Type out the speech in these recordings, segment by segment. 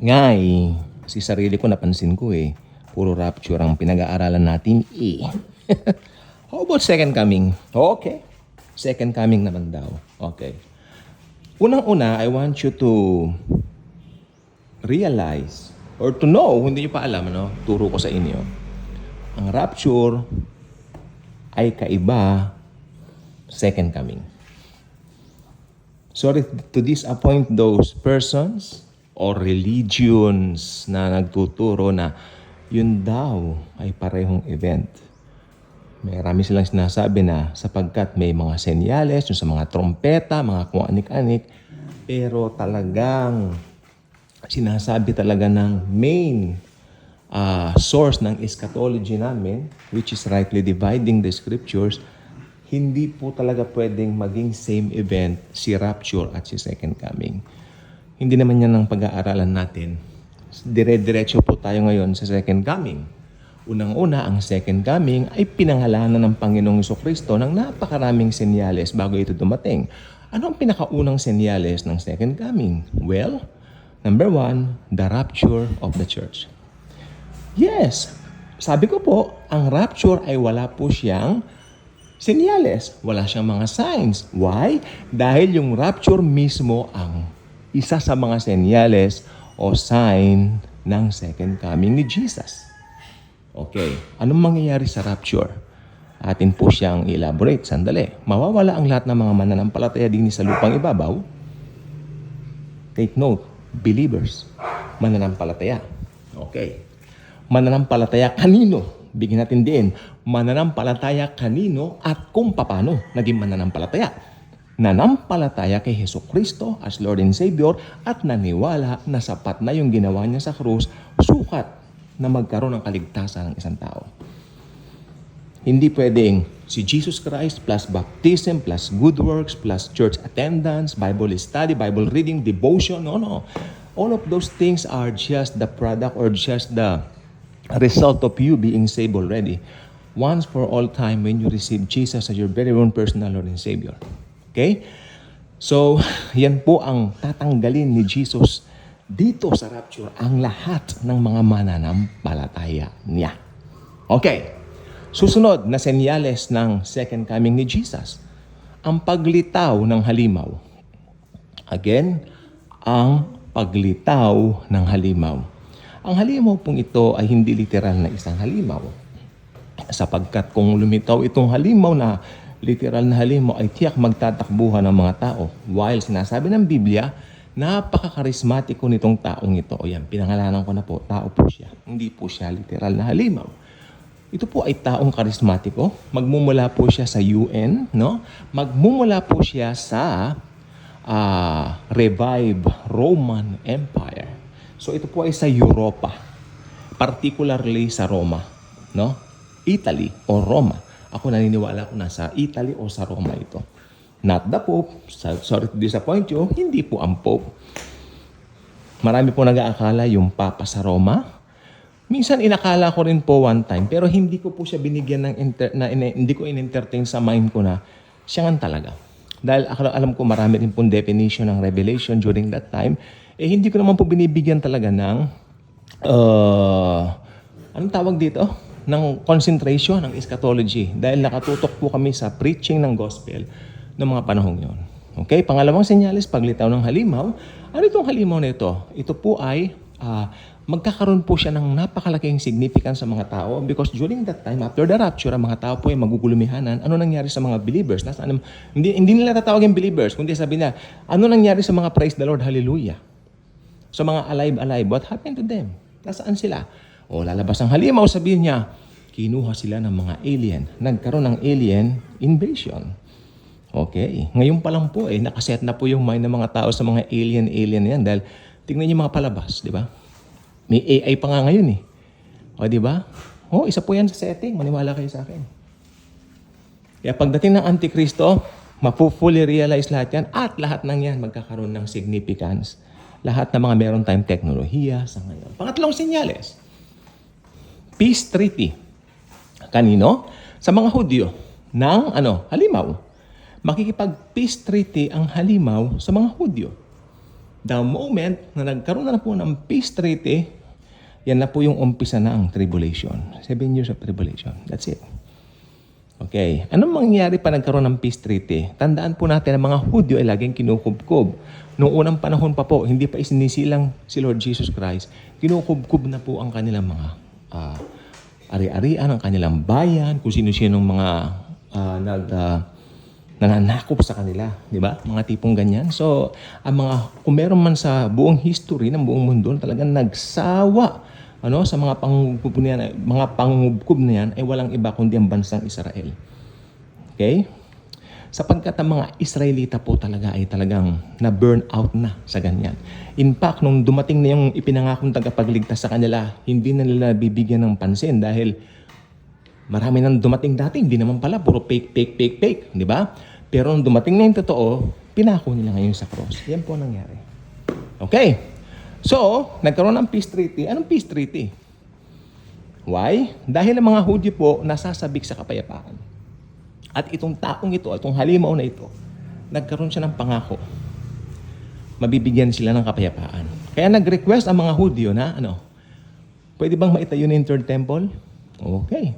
nga eh, si sarili ko napansin ko eh. Puro rapture ang pinag-aaralan natin eh. How about second coming? Okay. Second coming naman daw. Okay. Unang-una, I want you to realize or to know, hindi nyo pa alam, ano, turo ko sa inyo. Ang rapture ay kaiba second coming. Sorry to disappoint those persons or religions na nagtuturo na yun daw ay parehong event. Marami silang sinasabi na sapagkat may mga senyales, yung sa mga trompeta, mga kung anik-anik, pero talagang sinasabi talaga ng main ah, source ng eschatology namin, which is rightly dividing the scriptures, hindi po talaga pwedeng maging same event si rapture at si second coming. Hindi naman yan ang pag-aaralan natin. Dire-diretso po tayo ngayon sa second coming. Unang-una, ang second coming ay pinangalanan ng Panginoong Kristo ng napakaraming senyales bago ito dumating. Ano ang pinakaunang senyales ng second coming? Well, number one, the rapture of the church. Yes, sabi ko po, ang rapture ay wala po siyang senyales. Wala siyang mga signs. Why? Dahil yung rapture mismo ang isa sa mga senyales o sign ng second coming ni Jesus. Okay, anong mangyayari sa rapture? Atin po siyang elaborate. Sandali. Mawawala ang lahat ng mga mananampalataya din sa lupang ibabaw. Take note, believers, mananampalataya. Okay. Mananampalataya kanino? Bigyan natin din, mananampalataya kanino at kung paano naging mananampalataya. Nanampalataya kay Heso Kristo as Lord and Savior at naniwala na sapat na yung ginawa niya sa krus, sukat na magkaroon ng kaligtasan ng isang tao. Hindi pwedeng si Jesus Christ plus baptism plus good works plus church attendance, Bible study, Bible reading, devotion. No, no. All of those things are just the product or just the result of you being saved already. Once for all time when you receive Jesus as your very own personal Lord and Savior. Okay? So, yan po ang tatanggalin ni Jesus dito sa rapture ang lahat ng mga mananampalataya niya. Okay. Susunod na senyales ng second coming ni Jesus. Ang paglitaw ng halimaw. Again, ang paglitaw ng halimaw. Ang halimaw pong ito ay hindi literal na isang halimaw. Sapagkat kung lumitaw itong halimaw na literal na halimaw ay tiyak magtatakbuhan ng mga tao. While sinasabi ng Biblia, napaka-karismatiko nitong taong ito. O yan, pinangalanan ko na po, tao po siya. Hindi po siya literal na halimaw. Ito po ay taong karismatiko. Magmumula po siya sa UN, no? Magmumula po siya sa ah, Revive Roman Empire. So ito po ay sa Europa, particularly sa Roma, no? Italy o Roma. Ako naniniwala ko na sa Italy o sa Roma ito. Not the Pope. Sorry to disappoint you, hindi po ang Pope. Marami po nag-aakala yung Papa sa Roma. Minsan inakala ko rin po one time, pero hindi ko po siya binigyan ng inter- na, ine- hindi ko in-entertain sa mind ko na siya nga talaga. Dahil ako- alam ko marami rin pong definition ng revelation during that time, eh hindi ko naman po binibigyan talaga ng uh, anong tawag dito? Ng concentration ng eschatology dahil nakatutok po kami sa preaching ng gospel ng mga panahong yon. Okay? Pangalawang senyales, paglitaw ng halimaw. Ano itong halimaw na ito? Po ay ah, magkakaroon po siya ng napakalaking significance sa mga tao because during that time, after the rapture, ang mga tao po ay magugulumihanan. Ano nangyari sa mga believers? Nasaan, hindi, hindi nila tatawagin believers, kundi sabi na, ano nangyari sa mga praise the Lord, hallelujah? Sa mga alive-alive, what happened to them? Nasaan sila? O lalabas ang halimaw, sabihin niya, kinuha sila ng mga alien. Nagkaroon ng alien invasion. Okay. Ngayon pa lang po eh, nakaset na po yung mind ng mga tao sa mga alien-alien na yan dahil tingnan niyo mga palabas, di ba? May AI pa nga ngayon eh. O, di ba? O, isa po yan sa setting. Maniwala kayo sa akin. Kaya pagdating ng Antikristo, mapu-fully realize lahat yan at lahat ng yan magkakaroon ng significance. Lahat ng mga meron tayong teknolohiya sa ngayon. Pangatlong senyales, peace treaty. Kanino? Sa mga Hudyo ng ano, halimaw. Makikipag peace treaty ang halimaw sa mga Hudyo. The moment na nagkaroon na, po ng peace treaty, yan na po yung umpisa na ang tribulation. Seven years of tribulation. That's it. Okay. Anong mangyayari pa nagkaroon ng peace treaty? Tandaan po natin ang mga Hudyo ay laging kinukubkob. Noong unang panahon pa po, hindi pa isinisilang si Lord Jesus Christ, kinukubkob na po ang kanilang mga ah, ari-arian, ang kanilang bayan, kung sino-sino mga ah, nag... ah, nananakop sa kanila, di ba? Mga tipong ganyan. So, ang mga, kung meron man sa buong history ng buong mundo, talagang nagsawa ano, sa mga pangungubkob na yan, mga pangungubkob na yan, ay walang iba kundi ang bansang Israel. Okay? Sapagkat ang mga Israelita po talaga ay talagang na-burn out na sa ganyan. In fact, nung dumating na yung ipinangakong tagapagligtas sa kanila, hindi na nila bibigyan ng pansin dahil marami nang dumating dati, hindi naman pala, puro fake, fake, fake, fake, di ba? Pero nung dumating na yung totoo, pinako nila ngayon sa cross. Yan po ang nangyari. Okay. So, nagkaroon ng peace treaty. Anong peace treaty? Why? Dahil ang mga Hudyo po nasasabik sa kapayapaan. At itong taong ito, itong halimaw na ito, nagkaroon siya ng pangako. Mabibigyan sila ng kapayapaan. Kaya nag-request ang mga Hudyo na ano, pwede bang maitayo na yung third temple? Okay.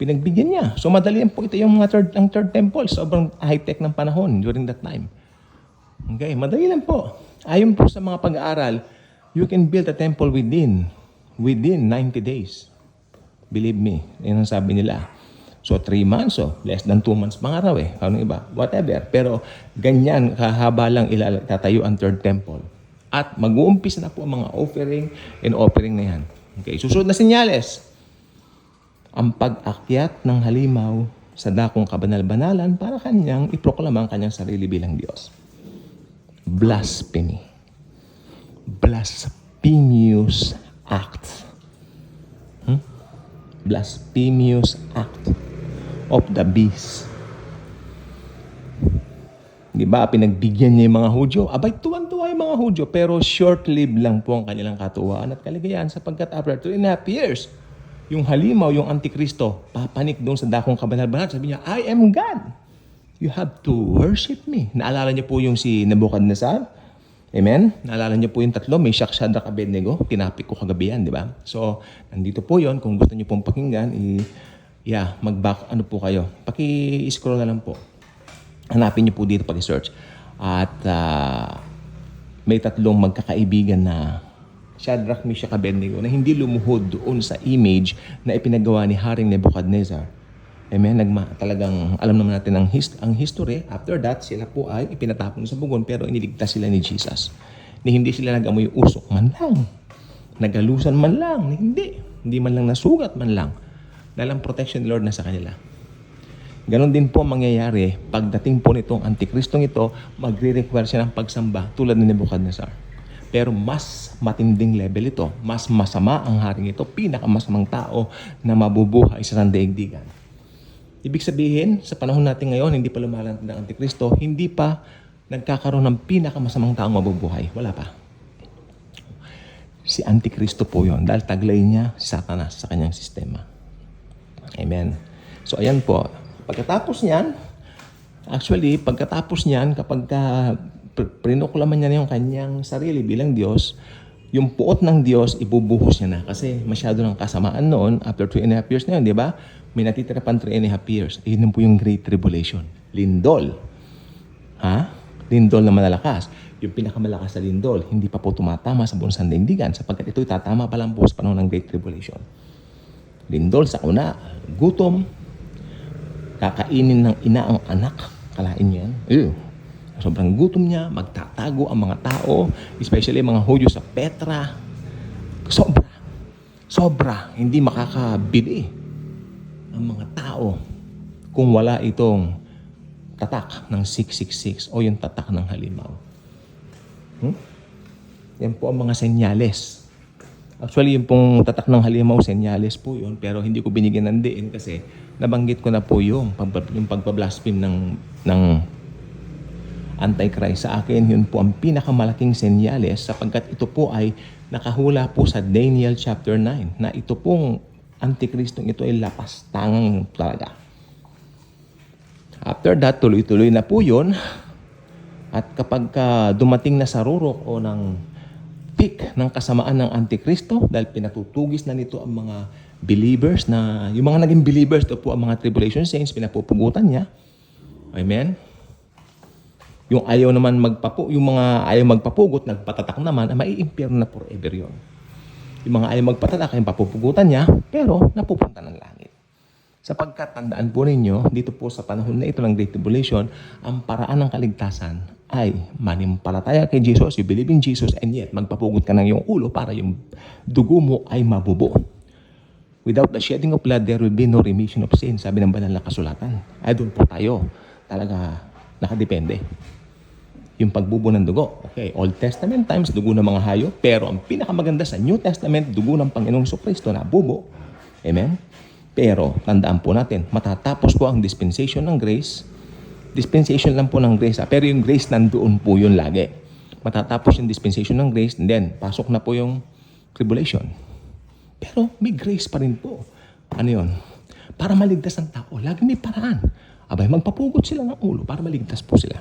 Pinagbigyan niya. So madali po ito yung mga third, ang third temple. Sobrang high-tech ng panahon during that time. Okay, madali lang po. Ayon po sa mga pag-aaral, you can build a temple within within 90 days. Believe me, yun ang sabi nila. So, 3 months, so less than 2 months mga raw eh. Ano iba? Whatever. Pero, ganyan, kahaba lang ilatatayo ang third temple. At mag-uumpis na po ang mga offering and offering na yan. Okay, susunod na senyales. Ang pag-akyat ng halimaw sa dakong kabanal-banalan para kanyang iproklama ang kanyang sarili bilang Diyos. Blasphemy. Blasphemous act. Hmm? Blasphemous act of the beast. Di ba? Pinagbigyan niya yung mga Hudyo. Abay, tuwan-tuwa yung mga Hudyo. Pero short-lived lang po ang kanilang katuwaan at kaligayahan sapagkat after two and a half years, yung halimaw, yung antikristo, papanik doon sa dakong kabanal-banal. Sabi niya, I am God. You have to worship me. Naalala niyo po yung si Nebuchadnezzar? Amen? Naalala niyo po yung tatlo, may Shak, Shadrach, Abednego. Tinapik ko kagabi yan, di ba? So, nandito po yon Kung gusto niyo pong pakinggan, i- yeah, mag-back, ano po kayo. Paki-scroll na lang po. Hanapin niyo po dito pag-search. At ah, may tatlong magkakaibigan na Shadrach, Meshach, Abednego na hindi lumuhod doon sa image na ipinagawa ni Haring Nebuchadnezzar. Amen? Nagma, talagang alam naman natin ang, hist- ang history. After that, sila po ay ipinatapon sa bugon pero iniligtas sila ni Jesus. Ni hindi sila nag-amoy usok man lang. Nagalusan man lang. Hindi. Hindi man lang nasugat man lang. Dahil ang protection ni Lord na sa kanila. Ganon din po ang mangyayari pagdating po nitong antikristong ito, magre-require siya ng pagsamba tulad ni Nebuchadnezzar. Pero mas matinding level ito, mas masama ang haring ito, pinakamasamang tao na mabubuhay sa sandaigdigan. Ibig sabihin, sa panahon natin ngayon, hindi pa lumalantad ang Antikristo, hindi pa nagkakaroon ng pinakamasamang taong mabubuhay. Wala pa. Si Antikristo po yon dahil taglay niya si Satanas sa kanyang sistema. Amen. So ayan po. Pagkatapos niyan, actually, pagkatapos niyan, kapag ka pr- prinoklaman niya yung kanyang sarili bilang Diyos, yung puot ng Diyos, ibubuhos niya na. Kasi masyado ng kasamaan noon, after three and a half years na yun, di ba? May natitira pang three and a half years. Yun po yung Great Tribulation. Lindol. Ha? Lindol na malalakas. Yung pinakamalakas na lindol, hindi pa po tumatama sa buong sandaigdigan sapagkat ito'y tatama pa lang po sa panahon ng Great Tribulation. Lindol sa una, gutom, kakainin ng ina ang anak. Kalain yan. Ew. Sobrang gutom niya, magtatago ang mga tao, especially mga Hudyo sa Petra. Sobra. Sobra. Hindi makakabili ang mga tao kung wala itong tatak ng 666 o yung tatak ng halimaw. Hmm? Yan po ang mga senyales. Actually, yung pong tatak ng halimaw, senyales po yun. Pero hindi ko binigyan ng diin kasi nabanggit ko na po yung, yung pagpablaspheme ng, ng Antichrist. Sa akin, yun po ang pinakamalaking senyales sapagkat ito po ay nakahula po sa Daniel chapter 9 na ito pong Antikristong ito ay lapas tangang talaga. After that, tuloy-tuloy na po yun. At kapag ka dumating na sa rurok o ng peak ng kasamaan ng Antikristo dahil pinatutugis na nito ang mga believers na yung mga naging believers ito po ang mga tribulation saints pinapupugutan niya. Amen. Yung ayaw naman magpapu, yung mga ayaw magpapugot, nagpatatak naman, ay maiimpyerno na forever yon. Yung mga ayaw magpatatak, ay papupugutan niya, pero napupunta ng langit. Sapagkat tandaan po ninyo, dito po sa panahon na ito ng Great Tribulation, ang paraan ng kaligtasan ay manimpalataya kay Jesus, you believe in Jesus, and yet magpapugot ka ng iyong ulo para yung dugo mo ay mabubo. Without the shedding of blood, there will be no remission of sin, sabi ng banal na kasulatan. Ay doon po tayo. Talaga nakadepende. Yung pagbubo ng dugo. Okay, Old Testament times, dugo ng mga hayop. Pero ang pinakamaganda sa New Testament, dugo ng Panginoong Kristo na bubo. Amen? Pero, tandaan po natin, matatapos po ang dispensation ng grace. Dispensation lang po ng grace. ah. Pero yung grace nandoon po yun lagi. Matatapos yung dispensation ng grace, and then, pasok na po yung tribulation. Pero may grace pa rin po. Ano yun? Para maligtas ang tao, lagi may paraan. Abay, magpapugot sila ng ulo para maligtas po sila.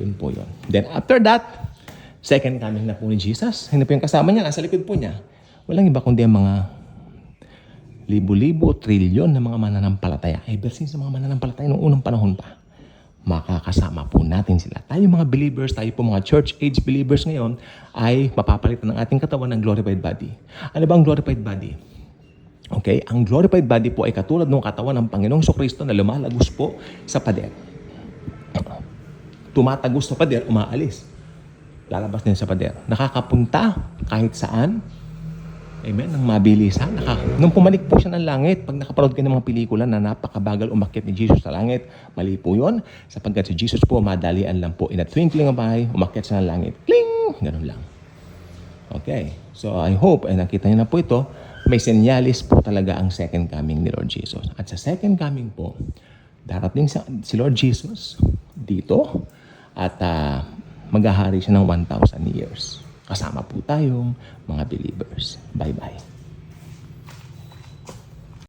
Yun po yun. Then after that, second coming na po ni Jesus. Hindi po yung kasama niya, nasa likod po niya. Walang iba kundi ang mga libo-libo, trilyon na mga mananampalataya. Ever since ang mga mananampalataya noong unang panahon pa, makakasama po natin sila. Tayo mga believers, tayo po mga church age believers ngayon, ay mapapalitan ng ating katawan ng glorified body. Ano ba ang glorified body? Okay, ang glorified body po ay katulad ng katawan ng Panginoong Kristo na lumalagos po sa pader. Tumatagos sa pader, umaalis. Lalabas din sa pader. Nakakapunta kahit saan. Amen. Nang mabilisan. Naka, nung pumanik po siya ng langit, pag nakaparod kayo ng mga pelikula na napakabagal umakyat ni Jesus sa langit, mali po yun. Sapagkat si Jesus po, madalian lang po. In a twinkling of eye, umakyat siya ng langit. Kling! Ganun lang. Okay. So I hope, ay nakita niyo na po ito, may senyalis po talaga ang second coming ni Lord Jesus. At sa second coming po, darating sa, si Lord Jesus dito at ah, maghahari siya ng 1,000 years. Kasama po tayong mga believers. Bye-bye.